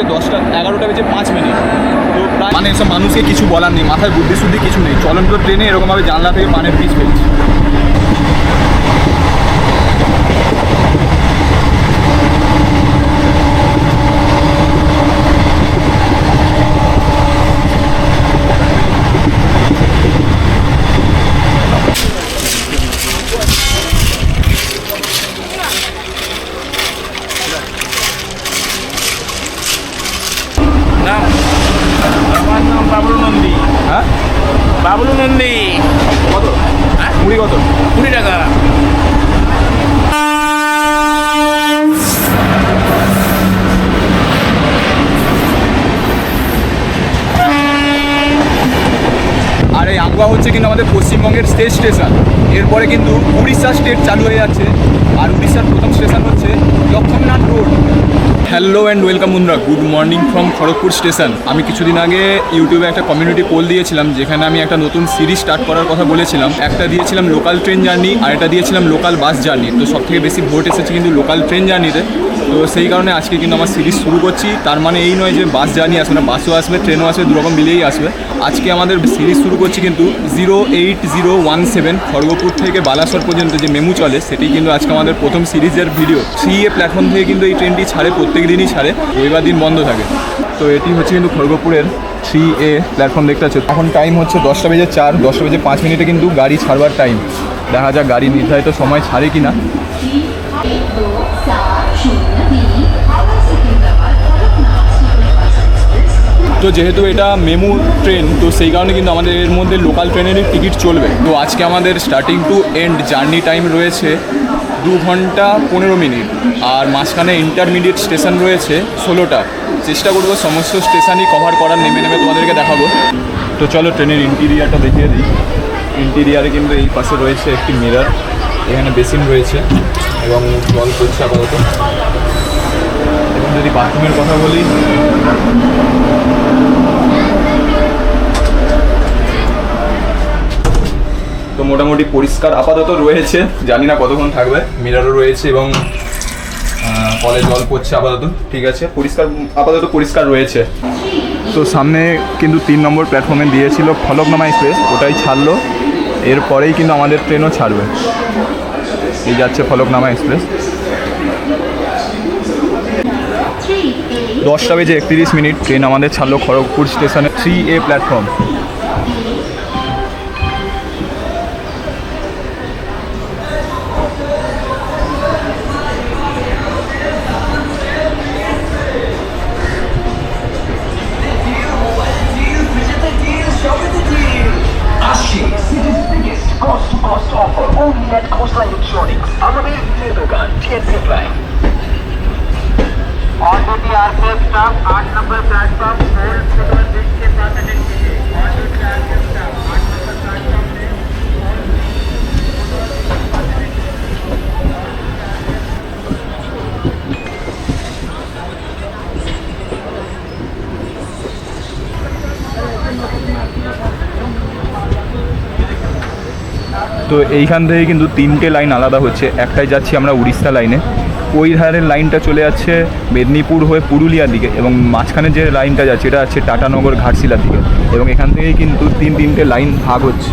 হচ্ছে দশটা, এগারোটা বেজে পাঁচ মিনিট। তো মানে এসব মানুষকে কিছু বলার নেই, মাথায় বুদ্ধি শুদ্ধি কিছু নেই। চলন্ত ট্রেনে এরকমভাবে জানলা থেকে পানের পিস ফেলছে নাম আমার নাম বাবলু নন্দী হ্যাঁ বাবলু নন্দী কত হ্যাঁ? মুড়ি কত কুড়ি টাকা আর হচ্ছে কিন্তু আমাদের পশ্চিমবঙ্গের স্টেট স্টেশন এরপরে কিন্তু উড়িষ্যা স্টেট চালু হয়ে যাচ্ছে। আর উড়িষ্যার প্রথম স্টেশন হচ্ছে Lakshminath road hello and welcome বন্ধুরা। Good morning from Kharagpur station. আমি কিছুদিন আগে ইউটিউবে একটা কমিউনিটি পোল দিয়েছিলাম, যেখানে আমি একটা নতুন সিরিজ স্টার্ট করার কথা বলেছিলাম। একটা দিয়েছিলাম লোকাল ট্রেন জার্নি আর একটা দিয়েছিলাম লোকাল বাস জার্নি তো সব থেকে বেশি ভোট এসেছে কিন্তু লোকাল ট্রেন জার্নিতে তো। সেই কারণে আজকে কিন্তু আমার সিরিজ শুরু করছি। তার মানে এই নয় যে বাস জার্নি আসবে না বাসও আসবে ট্রেনও আসবে দুরকম মিলিয়েই আসবে। আজকে আমাদের সিরিজ শুরু করছি কিন্তু zero eight zero one seven Kharagpur থেকে বালাসর পর্যন্ত যে মেমু চলে, সেটি কিন্তু আজকে আমাদের প্রথম সিরিজের ভিডিও থ্রি এ প্ল্যাটফর্ম থেকে কিন্তু এই ট্রেনটি ছাড়ে প্রত্যেক প্রত্যেক দিনই ছাড়ে, রবিবার দিন বন্ধ থাকে। তো এটি হচ্ছে কিন্তু খড়গপুরের থ্রি এ প্ল্যাটফর্ম দেখতে পাচ্ছে। এখন টাইম হচ্ছে দশটা বেজে চার, দশটা বেজে পাঁচ মিনিটে কিন্তু গাড়ি ছাড়বার টাইম দেখা যাক গাড়ি নির্ধারিত সময় ছাড়ে কি না তো যেহেতু এটা মেমু ট্রেন তো সেই কারণে কিন্তু আমাদের এর মধ্যে লোকাল ট্রেনেরই টিকিট চলবে। তো আজকে আমাদের starting to end journey time রয়েছে। দু ঘণ্টা পনেরো মিনিট। আর মাঝখানে ইন্টারমিডিয়েট স্টেশন রয়েছে ষোলোটা। চেষ্টা করব সমস্ত স্টেশনই কভার করার, নেমে নেমে তোমাদেরকে দেখাবো। তো চলো ট্রেনের ইন্টিরিয়ারটা দেখিয়ে দিই। ইন্টিরিয়ারে কিন্তু এই পাশে রয়েছে একটি মিরার এখানে বেসিন রয়েছে এবং জল পড়ছে আপাতত। এবং যদি বাথরুমের কথা বলি তো মোটামুটি পরিষ্কার আপাতত রয়েছে। জানি না কতক্ষণ থাকবে। মিরারও রয়েছে এবং কলে জল পড়ছে আপাতত। ঠিক আছে, পরিষ্কার, আপাতত পরিষ্কার রয়েছে। তো সামনে কিন্তু তিন নম্বর প্ল্যাটফর্মে দিয়েছিল ফলকনামা এক্সপ্রেস ওটাই ছাড়লো। এরপরেই কিন্তু আমাদের ট্রেনও ছাড়বে। এই যাচ্ছে ফলকনামা এক্সপ্রেস দশটা বেজে একত্রিশ মিনিট ট্রেন আমাদের ছাড়লো খড়গপুর স্টেশনে থ্রি এ প্ল্যাটফর্ম তো এইখান থেকে কিন্তু তিনটে লাইন আলাদা হচ্ছে। একটাই যাচ্ছি আমরা উড়িষ্যা লাইনে ওই ধারের লাইনটা চলে যাচ্ছে মেদিনীপুর হয়ে পুরুলিয়ার দিকে এবং মাঝখানে যে লাইনটা যাচ্ছে, এটা আছে টাটানগর ঘাটশিলার দিকে। এবং এখান থেকেই কিন্তু তিন তিনটে লাইন ভাগ হচ্ছে।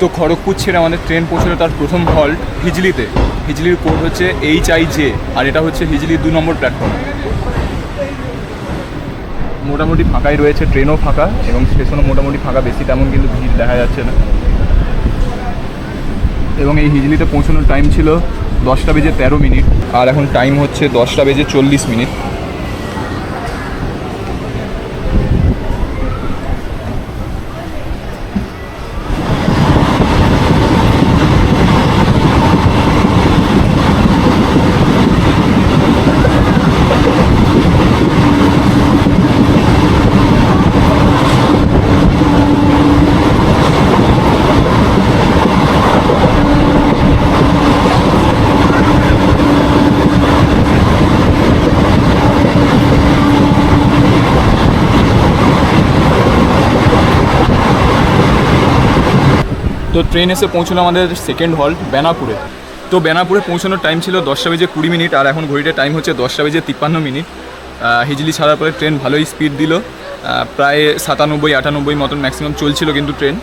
তো খড়গপুর ছেড়ে আমাদের ট্রেন পৌঁছলো তার প্রথম হল্ট হিজলিতে। হিজলির কোড হচ্ছে এইচ আই জে আর এটা হচ্ছে হিজলির দু নম্বর প্ল্যাটফর্ম মোটামুটি ফাঁকাই রয়েছে, ট্রেনও ফাঁকা এবং স্টেশনও মোটামুটি ফাঁকা, বেশি তেমন কিন্তু ভিড় দেখা যাচ্ছে না। এবং এই হিজলিতে পৌঁছানোর টাইম ছিল দশটা বেজে তেরো মিনিট, আর এখন টাইম হচ্ছে দশটা বেজে চল্লিশ মিনিট। তো ট্রেন এসে পৌঁছলো আমাদের সেকেন্ড হল্ট বেনাপুরে। তো বেনাপুরে পৌঁছানোর টাইম ছিল দশটা বেজে কুড়ি মিনিট, আর এখন ঘড়িতে টাইম হচ্ছে দশটা বেজে তিপ্পান্ন মিনিট। হিজলি ছাড়ার পরে ট্রেন ভালোই স্পিড দিল। প্রায় সাতানব্বই, আটানব্বই মতন ম্যাক্সিমাম চলছিল কিন্তু ট্রেন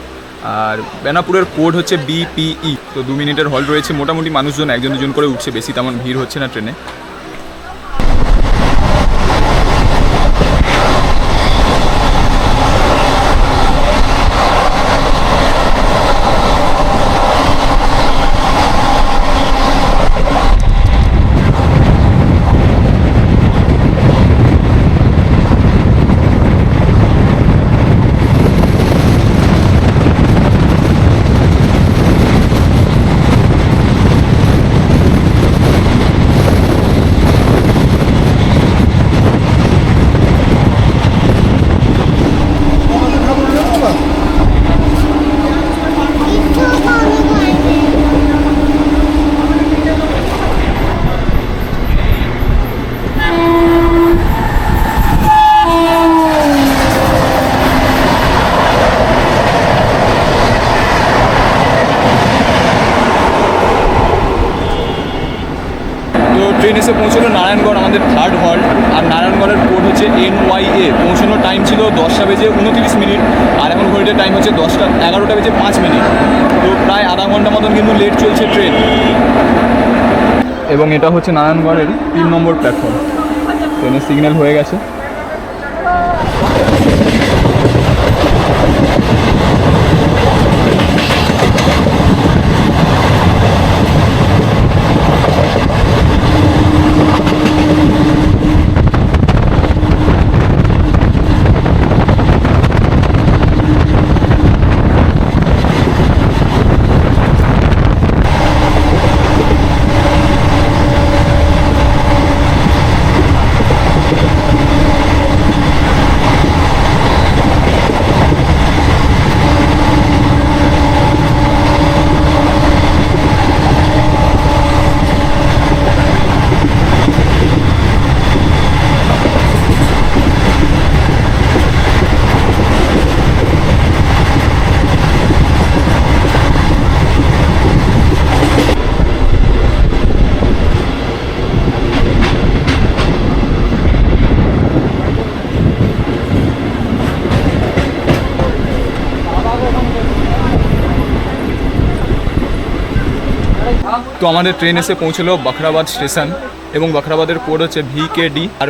আর বেনাপুরের কোড হচ্ছে বিপিই তো দু মিনিটের হল্ট রয়েছে। মোটামুটি মানুষজন একজন দুজন করে উঠছে, বেশি তেমন ভিড় হচ্ছে না ট্রেনে তো ট্রেন এসে পৌঁছলো নারায়ণগড় আমাদের থার্ড হল্ট আর নারায়ণগড়ের কোড হচ্ছে এন ওয়াই এ পৌঁছানোর টাইম ছিল দশটা বেজে উনতিরিশ মিনিট, আর এখন ঘড়িটার টাইম হচ্ছে দশটা, এগারোটা বেজে পাঁচ মিনিট। তো প্রায় আধা ঘণ্টা মতন কিন্তু লেট চলছে ট্রেন এবং এটা হচ্ছে নারায়ণগড়ের তিন নম্বর প্ল্যাটফর্ম ট্রেনের সিগন্যাল হয়ে গেছে তো আমাদের ট্রেন এসে পৌঁছলো বাখরাবাদ স্টেশন এবং বাখরাবাদের কোড হচ্ছে ভি ভিকেডি আর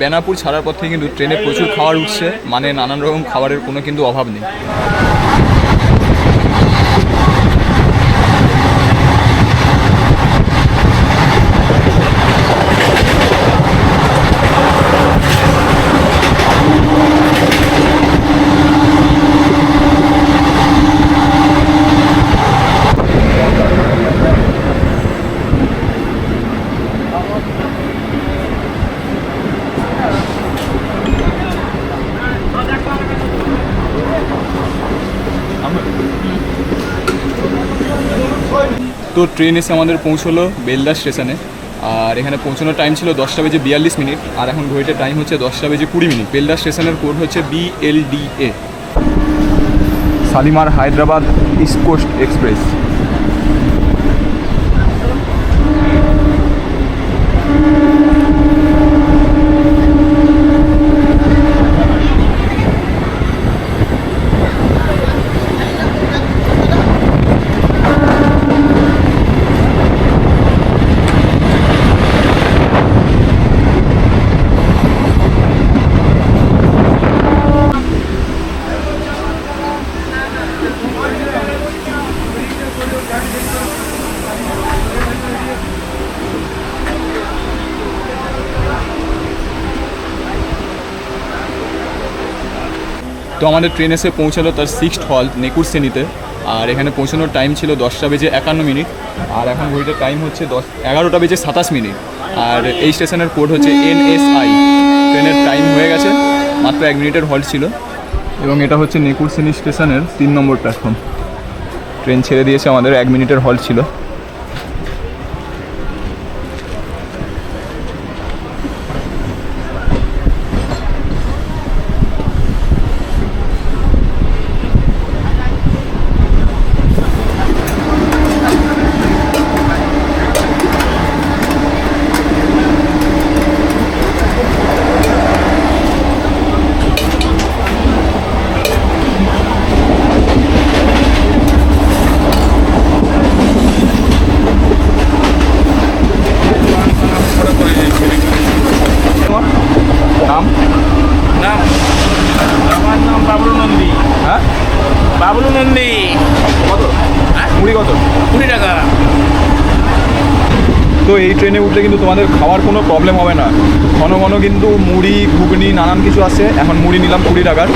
বেনাপুর ছাড়ার পর থেকে কিন্তু ট্রেনে প্রচুর খাবার উঠছে। মানে নানান রকম খাবারের কোনো কিন্তু অভাব নেই। ট্রেন এসে আমাদের পৌঁছলো বেলদা স্টেশনে আর এখানে পৌঁছানোর টাইম ছিল দশটা বেজে বিয়াল্লিশ মিনিট। আর এখন ঘড়িতে টাইম হচ্ছে দশটা বেজে কুড়ি মিনিট। বেলদা স্টেশনের কোড হচ্ছে BLDA Shalimar Hyderabad east coast express আমাদের ট্রেন এসে পৌঁছালো তার সিক্সথ হল নেকুর শ্রেণীতে। আর এখানে পৌঁছানোর টাইম ছিল দশটা বেজে একান্ন মিনিট। আর এখন ঘড়িটার টাইম হচ্ছে দশ, এগারোটা বেজে সাতাশ মিনিট। আর এই স্টেশনের কোড হচ্ছে এনএসআই ট্রেনের টাইম হয়ে গেছে, মাত্র এক মিনিটের হল্ট ছিল। এবং এটা হচ্ছে নেকুর শ্রেণি স্টেশনের তিন নম্বর প্ল্যাটফর্ম ট্রেন ছেড়ে দিয়েছে আমাদের, এক মিনিটের হল্ট ছিল বাবলু নন্দী কত হ্যাঁ? মুড়ি কত কুড়ি টাকা তো এই ট্রেনে উঠলে কিন্তু তোমাদের খাওয়ার কোনো প্রবলেম হবে না। ঘন ঘন কিন্তু মুড়ি, ঘুগনি, নানান কিছু আছে এখন মুড়ি নিলাম কুড়ি টাকার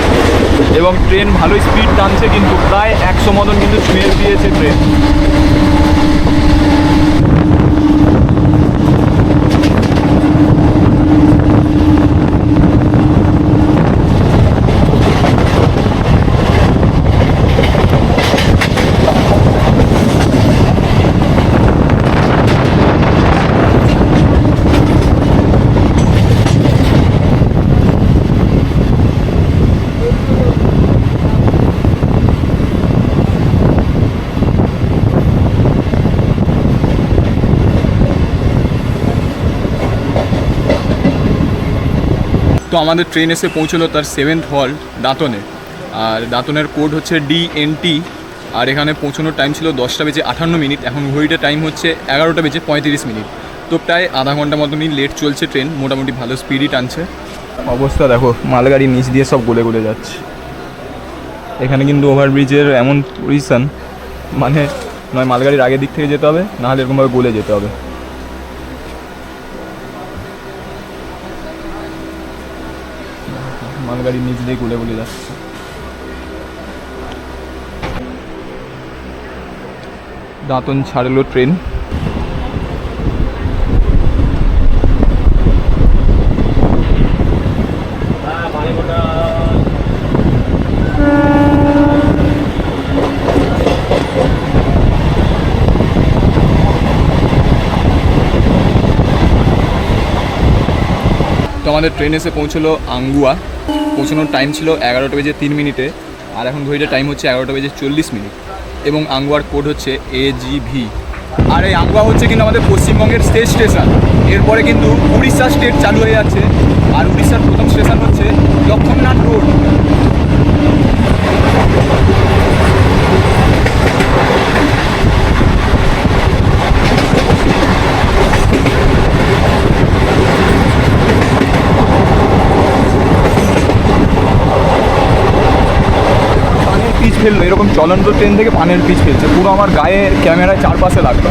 এবং ট্রেন ভালো স্পিড টানছে কিন্তু প্রায় একশো মতন কিন্তু ছুঁয়ে দিয়েছে ট্রেন তো আমাদের ট্রেন এসে পৌঁছলো তার সেভেন্থ হল দাঁতনে। আর দাঁতনের কোড হচ্ছে ডিএনটি আর এখানে পৌঁছানোর টাইম ছিল দশটা বেজে আঠান্ন মিনিট। এখন ঘড়িটা টাইম হচ্ছে এগারোটা বেজে পঁয়ত্রিশ মিনিট। তো প্রায় আধা ঘণ্টা মতনই লেট চলছে ট্রেন মোটামুটি ভালো স্পিডই টানছে। অবস্থা দেখো মালগাড়ির নিচ দিয়ে সব গলে গলে যাচ্ছে। এখানে কিন্তু ওভারব্রিজের এমন পজিশন মানে নয় মালগাড়ির আগের দিক থেকে যেতে হবে নাহলে এরকমভাবে গলে যেতে হবে। মালগাড়ির নিচ দিয়ে গুলে গুলে যাচ্ছে। দাঁতন ছাড়লো ট্রেন। আমাদের ট্রেন এসে পৌঁছলো আঙ্গুয়া। পৌঁছানোর টাইম ছিল এগারোটা বেজে তিন মিনিটে, আর এখন ঘড়িটা টাইম হচ্ছে এগারোটা বেজে চল্লিশ মিনিট। এবং আঙ্গুয়ার কোড হচ্ছে এ জি ভি আর এই আঙ্গুয়া হচ্ছে কিন্তু আমাদের পশ্চিমবঙ্গের স্টেট স্টেশন এরপরে কিন্তু উড়িষ্যা স্টেট চালু হয়ে যাচ্ছে। আর উড়িষ্যার প্রথম স্টেশন হচ্ছে লক্ষ্মণনাথ রোড পানের পিচ ফেলল এরকম চলন্ত ট্রেন থেকে পানের পিচ ফেলছে পুরো আমার গায়ে ক্যামেরায় চারপাশে লাগল।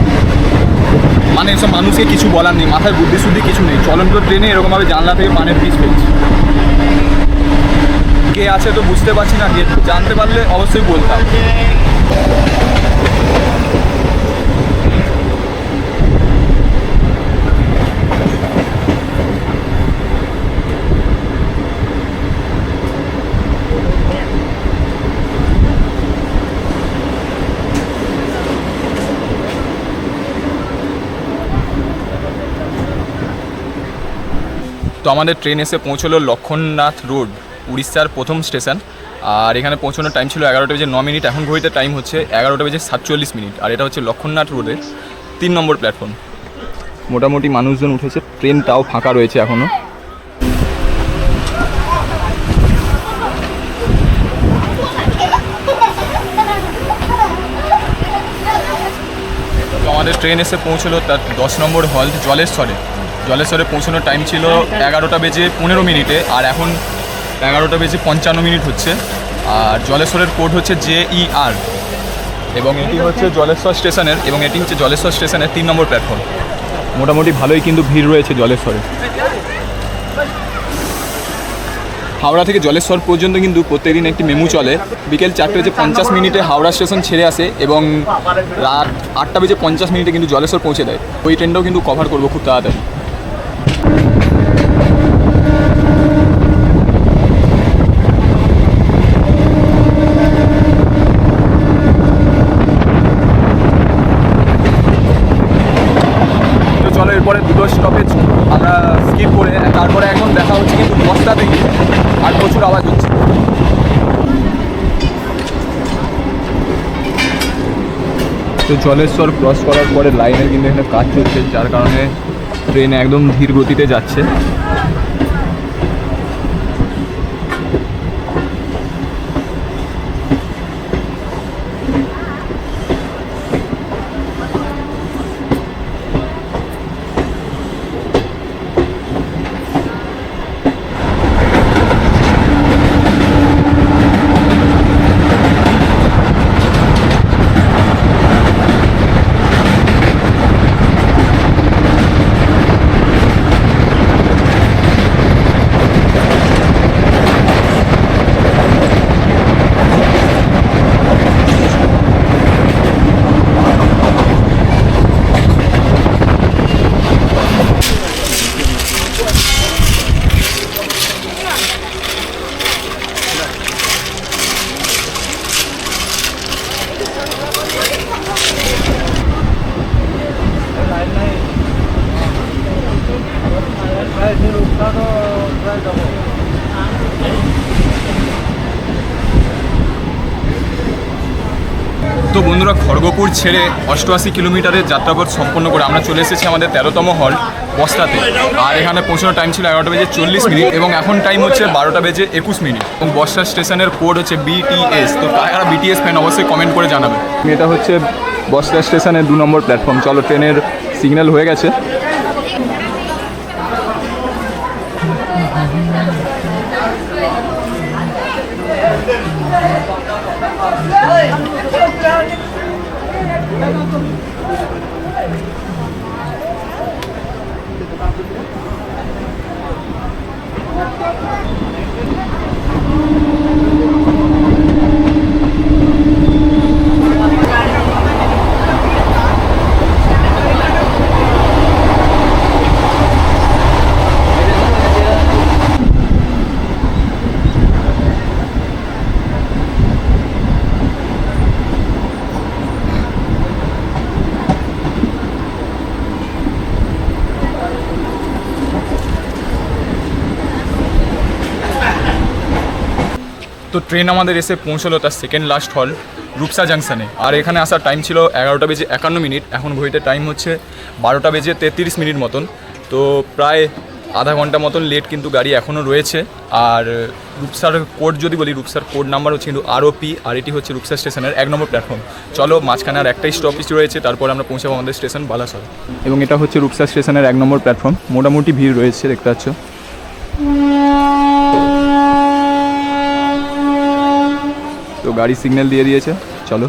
মানে এসব মানুষকে কিছু বলার নেই, মাথায় বুদ্ধি শুদ্ধি কিছু নেই। চলন্ত ট্রেনে এরকমভাবে জানলা থেকে পানের পিচ ফেলছে কে আছে তো বুঝতে পারছি না, কে জানতে পারলে অবশ্যই বলতাম। আমাদের ট্রেন এসে পৌঁছলো লক্ষণনাথ রোড, উড়িষ্যার প্রথম স্টেশন। আর এখানে পৌঁছানোর টাইম ছিল এগারোটা বেজে ন মিনিট। এখন ঘড়িতে টাইম হচ্ছে এগারোটা বেজে সাতচল্লিশ মিনিট। আর এটা হচ্ছে লক্ষণনাথ রোডের তিন নম্বর প্ল্যাটফর্ম মোটামুটি মানুষজন উঠেছে ট্রেনটাও ফাঁকা রয়েছে এখনও আমাদের ট্রেন এসে পৌঁছলো তার দশ নম্বর হল্ট জলেশ্বরে। জলেশ্বরে পৌঁছানোর টাইম ছিল এগারোটা বেজে পনেরো মিনিটে আর এখন এগারোটা বেজে পঞ্চান্ন মিনিট হচ্ছে। আর জলেশ্বরের কোড হচ্ছে জে ই আর এবং এটি হচ্ছে জলেশ্বর স্টেশনের এবং এটি হচ্ছে জলেশ্বর স্টেশনের তিন নম্বর প্ল্যাটফর্ম মোটামুটি ভালোই কিন্তু ভিড় রয়েছে জলেশ্বরে হাওড়া থেকে জলেশ্বর পর্যন্ত কিন্তু প্রত্যেকদিন একটি মেমু চলে। বিকেল চারটে বেজে পঞ্চাশ মিনিটে হাওড়া স্টেশন ছেড়ে আসে এবং রাত আটটা বেজে পঞ্চাশ মিনিটে কিন্তু জলেশ্বর পৌঁছে দেয়। ওই ট্রেনটাও কিন্তু কভার করব খুব তাড়াতাড়ি তো চলো এরপরে দুটো স্টপেজ আমরা স্কিপ করে তারপরে এখন দেখা হচ্ছে কিন্তু বস্তা থেকে আর প্রচুর আওয়াজ হচ্ছে। তো জলেশ্বর ক্রস করার পরে লাইনে কিন্তু এখানে কাজ চলছে, যার কারণে ট্রেন একদম ধীর গতিতে যাচ্ছে। তো বন্ধুরা খড়গপুর ছেড়ে অষ্টআশি কিলোমিটারের যাত্রাপথ সম্পন্ন করে আমরা চলে এসেছি আমাদের তেরোতম হল বস্তাতে। আর এখানে পৌঁছানোর টাইম ছিল এগারোটা বেজে চল্লিশ মিনিট এবং এখন টাইম হচ্ছে বারোটা বেজে একুশ মিনিট। এবং বস্তা স্টেশনের কোড হচ্ছে বিটিএস তো তারা বিটিএস ফ্যান অবশ্যই কমেন্ট করে জানাবে এটা হচ্ছে বস্তা স্টেশনের দু নম্বর প্ল্যাটফর্ম চলো ট্রেনের সিগন্যাল হয়ে গেছে। তো ট্রেন আমাদের এসে পৌঁছলো তার সেকেন্ড লাস্ট হল রূপসা জাংশনে আর এখানে আসার টাইম ছিল এগারোটা বেজে একান্ন মিনিট। এখন ঘড়িতে টাইম হচ্ছে বারোটা বেজে তেত্রিশ মিনিট মতন। তো প্রায় আধা ঘণ্টা মতন লেট কিন্তু গাড়ি এখনও রয়েছে। আর রূপসার কোড যদি বলি, রূপসার কোড নাম্বার হচ্ছে কিন্তু আরওপি আর এটি হচ্ছে রূপসা স্টেশনের এক নম্বর প্ল্যাটফর্ম চলো, মাঝখানে আর একটাই স্টপেজ রয়েছে, তারপর আমরা পৌঁছাবো আমাদের স্টেশন বালাসর এবং এটা হচ্ছে রূপসা স্টেশনের এক নম্বর প্ল্যাটফর্ম মোটামুটি ভিড় রয়েছে, দেখতে পাচ্ছ। তো গাড়ি সিগন্যাল দিয়ে দিয়েছে। চলো।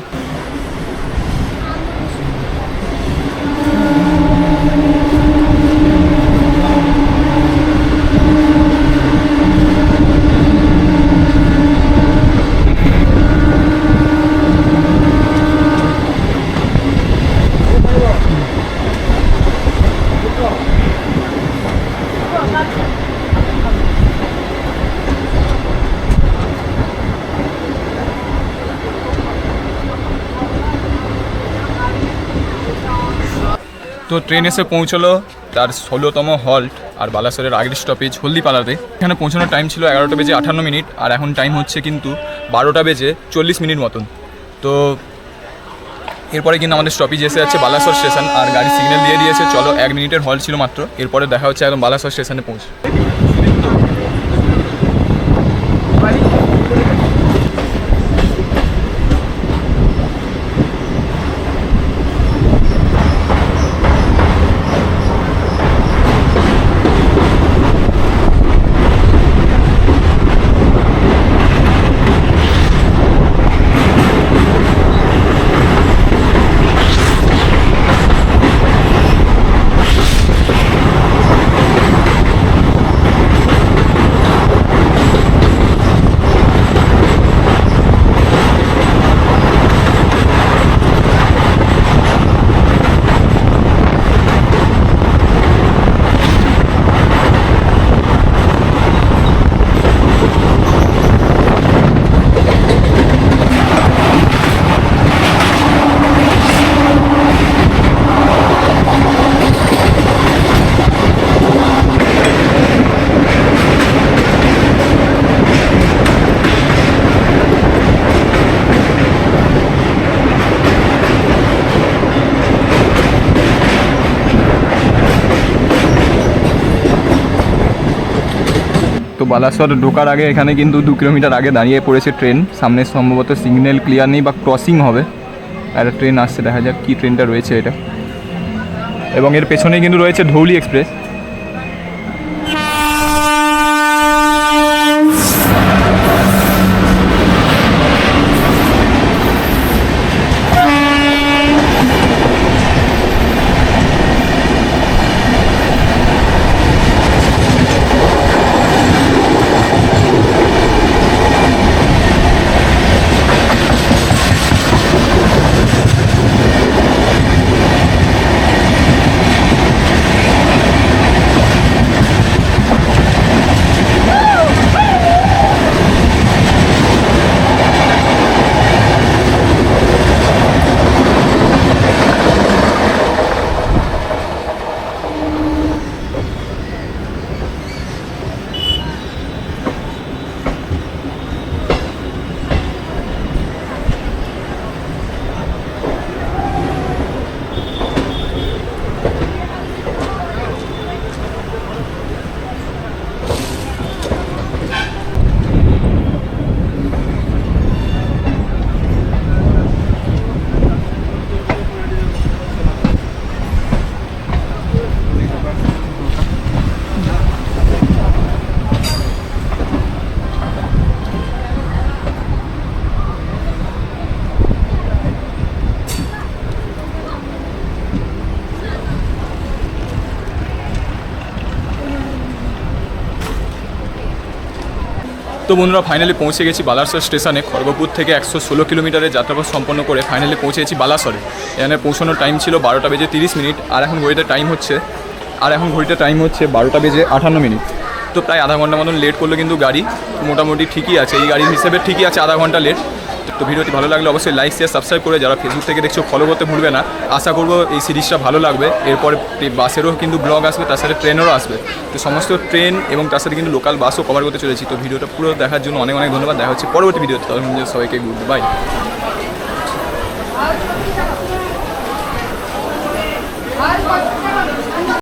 তো ট্রেন এসে পৌঁছলো তার ষোলোতম হল্ট আর বালাসরের আগের স্টপেজ হলদিপালাতে এখানে পৌঁছানোর টাইম ছিল এগারোটা বেজে আঠান্ন মিনিট আর এখন টাইম হচ্ছে কিন্তু বারোটা বেজে চল্লিশ মিনিট মতন। তো এরপরে কিন্তু আমাদের স্টপেজ এসে যাচ্ছে বালাসর স্টেশন আর গাড়ি সিগন্যাল দিয়ে দিয়েছে, চলো এক মিনিটের হল ছিল মাত্র। এরপরে দেখা হচ্ছে একদম বালাসর স্টেশনে পৌঁছে। বালাসর ঢোকার আগে এখানে কিন্তু দু কিলোমিটার আগে দাঁড়িয়ে পড়েছে ট্রেন। সামনে সম্ভবত সিগন্যাল ক্লিয়ার নেই বা ক্রসিং হবে। একটা ট্রেন আসছে, দেখা যাক কী ট্রেনটা রয়েছে এটা। এবং এর পেছনেই কিন্তু রয়েছে ধৌলি এক্সপ্রেস তো বন্ধুরা ফাইনালি পৌঁছে গেছি বালাসর স্টেশনে। খড়গপুর থেকে একশো ষোলো কিলোমিটারের যাত্রাপথ সম্পন্ন করে ফাইনালি পৌঁছেছি বালাসরে। এখানে পৌঁছানোর টাইম ছিল বারোটা বেজে তিরিশ মিনিট, আর এখন ঘড়িতে টাইম হচ্ছে, আর এখন ঘড়িতে টাইম হচ্ছে বারোটা বেজে আঠান্ন মিনিট। তো প্রায় আধা ঘণ্টা মতন লেট করল কিন্তু গাড়ি, মোটামুটি ঠিকই আছে। এই গাড়ির হিসেবে ঠিকই আছে আধা ঘণ্টা লেট তো ভিডিওটি ভালো লাগলে অবশ্যই লাইক শেয়ার সাবস্ক্রাইব করে যারা ফেসবুক থেকে দেখছ ফলো করতে ভুলবে না। আশা করব এই সিরিজটা ভালো লাগবে। এরপরে বাসেরও কিন্তু ব্লগ আসবে, তার সাথে ট্রেনেরও আসবে। তো সমস্ত ট্রেন এবং তার সাথে কিন্তু লোকাল বাসও কভার করতে চলেছি। তো ভিডিওটা পুরো দেখার জন্য অনেক অনেক ধন্যবাদ। দেখা হচ্ছে পরবর্তী ভিডিওতে সবাইকে গুড বাই